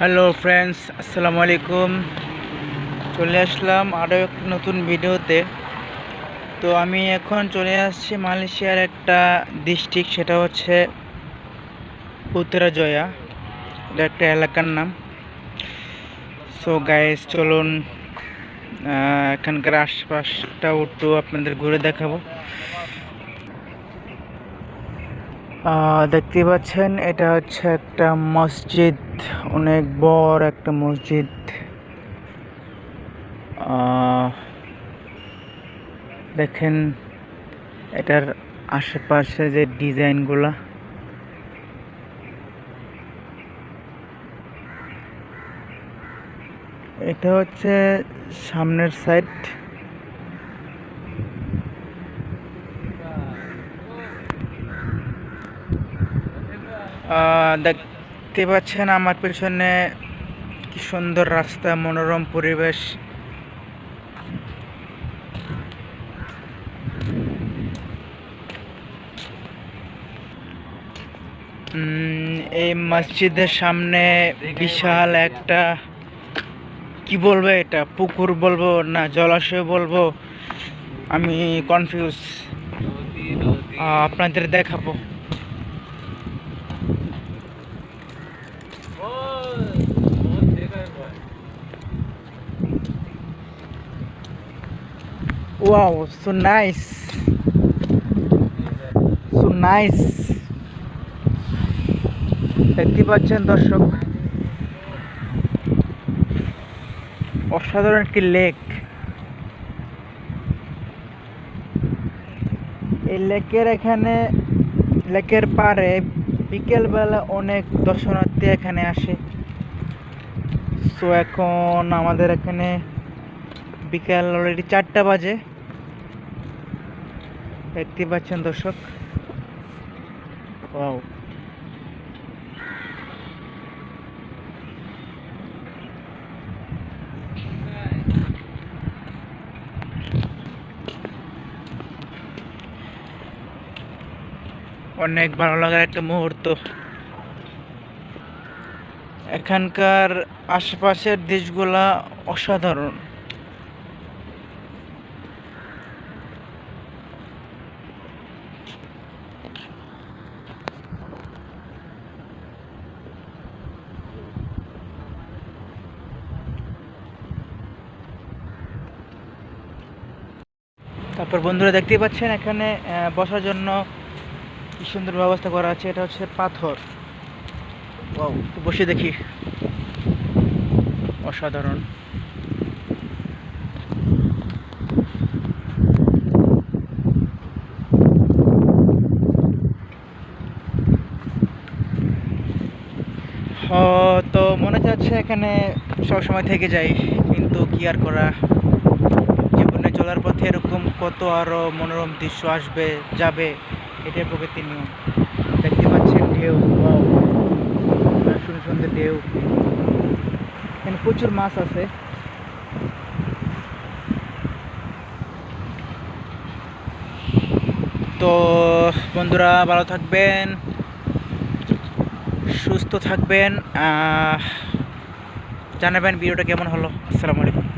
Hello friends আসসালামু আলাইকুম চলে আসলাম আরও একটা নতুন ভিডিওতে। তো আমি এখন চলে আসছি মালয়েশিয়ার একটা ডিস্ট্রিক্ট সেটা হচ্ছে উত্তরাজয়া। এটা একটা এলাকার নাম। সো গাইস চলুন এখানকার আশপাশটা একটু আপনাদের ঘুরে দেখাবো। দেখতে পাচ্ছেন, এটা হচ্ছে একটা মসজিদ, অনেক বড় একটা মসজিদ। দেখেন, এটার আশেপাশে যে ডিজাইনগুলা। এটা হচ্ছে সামনের সাইড। দেখতে পাচ্ছেন আমার পেছনে কি সুন্দর রাস্তা, মনোরম পরিবেশ। এই মসজিদের সামনে বিশাল একটা, কি বলব এটা, পুকুর বলব না, জলাশয় বলব, আমি কনফিউজ আপনাদের দেখাবো। Wow, so nice. So nice. দেখতে পাচ্ছেন দর্শক অসাধারণ একটি লেক এই লেকের এখানে লেকের পাড়ে বিকেলবেলা অনেক দর্শনার্থী এখানে আসে সো এখন আমাদের এখানে বিকাল অলরেডি চারটা বাজে দেখতে পাচ্ছেন দর্শক। ওয়াও। অনেক ভালো লাগার একটা মুহূর্ত। এখানকার আশেপাশের দেশগুলা অসাধারণ। তারপর বন্ধুরা দেখতেই পাচ্ছেন, এখানে বসার জন্য কি সুন্দর ব্যবস্থা করা আছে, এটা হচ্ছে পাথর। বসে দেখি। অসাধারণ। তো মনে যাচ্ছে এখানে সব সময় থেকে যাই, কিন্তু কি আর করা? জীবনে চলার পথে এরকম কত আরও মনোরম দৃশ্য আসবে, যাবে, এটাই প্রকৃতির নিয়ম। দেখতে পাচ্ছেন ঢেউ সুন্দর সুন্দর ঢেউ। এখানে প্রচুর মাছ আছে। তো বন্ধুরা, ভালো থাকবেন। সুস্থ থাকবেন জানাবেন ভিডিওটা কেমন হলো। আসসালামু আলাইকুম।